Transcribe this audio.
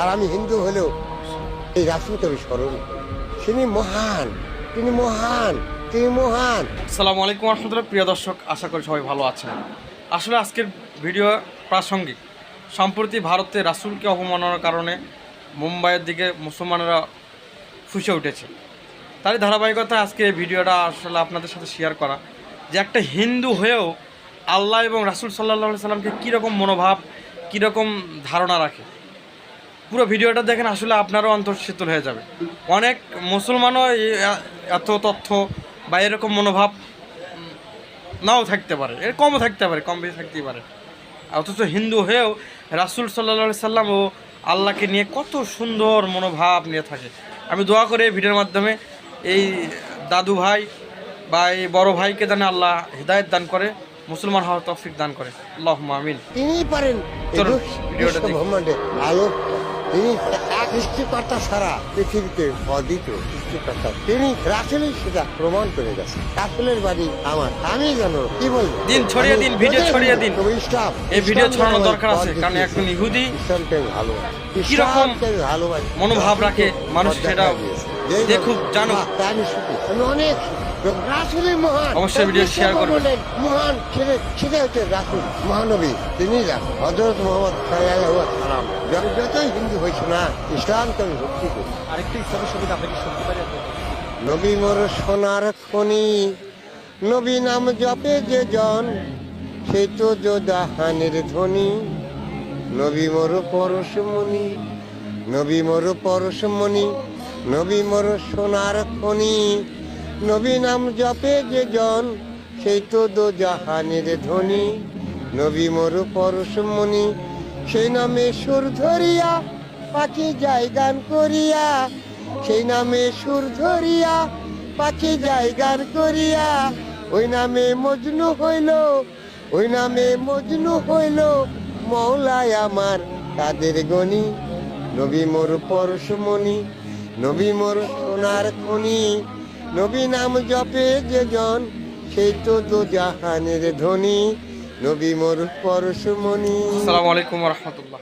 আর আমি হিন্দু হলেও এই রাসুলকে আমি স্মরণ তিনি মহান তিনি মহান তিনি মহান। আসসালামু আলাইকুম রহমতুল্লাহ। প্রিয় দর্শক, আশা করি সবাই ভালো আছেন। আসলে আজকের ভিডিও প্রাসঙ্গিক। সম্প্রতি ভারতে রাসুলকে অপমানার কারণে মুম্বাইয়ের দিকে মুসলমানেরা ফুসে উঠেছে। তারই ধারাবাহিকতায় আজকে এই ভিডিওটা আসলে আপনাদের সাথে শেয়ার করা। যে একটা হিন্দু হয়েও আল্লাহ এবং রাসুল সাল্লাহ সাল্লামকে কীরকম মনোভাব, কীরকম ধারণা রাখে পুরো ভিডিওটা দেখেন আসলে আপনারও অন্তর শীতল হয়ে যাবে। অনেক মুসলমানও এত তথ্য বা এরকম মনোভাব নাও থাকতে পারে এর কমও থাকতে পারে কম বেশি থাকতেই পারে। অথচ হিন্দু হয়েও রাসুল সাল্লা সাল্লাম ও আল্লাহকে নিয়ে কত সুন্দর মনোভাব নিয়ে থাকে। আমি দোয়া করে এই ভিডিওর মাধ্যমে এই দাদু ভাই বা এই বড় ভাইকে যেন আল্লাহ হৃদায়ত দান করে মুসলমান হওয়ার তৌফিক দান করে। আল্লাহ আমিন। তিনিই পারেন। ভিডিওটা আলো তিনি এক সৃষ্টিকর্তা ছাড়া পৃথিবীতে সৃষ্টিকর্তা তিনি রাসেলই সেটা প্রমাণ করে গেছে রাসেলের বাড়ি আমার। আমি জানো কি বলব? দিন ছড়িয়ে দিন, ভিডিও ছড়িয়ে দিন। তবে ইসলাম এই ভিডিও ছড়ানো দরকার আছে, কারণ একজন ইহুদি। ইসলামকে ভালোবাসি। কীরকম মনোভাব রাখে, মানুষ সেটা দেখুক, তা আমি সুখী। আমি অনেক। মহান। অবশ্যই ভিডিও বিশ্ব শেয়ার করবেন। মহান সেটা সেটা হচ্ছে রাসুল। মহানবী। তিনি রাসূল। হজরত মোহাম্মদ যত- যতই হিন্দু হয়েছে না ইসলামকে আমি ভক্তি করি। আরেকটি ইসলামের সুবিধা আপনাকে শুনতে পারি নবী মোর সোনার খনি নবী নাম জপে যে জন সে তো যোদাহানের ধ্বনি। নবী মোর পরশমণি নবী মোর পরশমণি নবী মোর সোনার খনি। নবী নাম জপে যে জন সেই তো দো জাহানের ধ্বনি। নবী মোর পরশমণি সেই নামে সুর ধরিয়া পাখি যায় গান করিয়া। সেই নামে সুর ধরিয়া পাখি যায় গান করিয়া। ওই নামে মজনু হইল, ওই নামে মজনু হইল। মৌলায় আমার তাদের গণি নবী মোর পরশমণি নবী মোর সোনার খনি। নবী নাম জপে যে জন, সেই তো জাহানের ধ্বনি নবী মোর পরশমণি আসসালামু আলাইকুম রহমতুল্লাহ।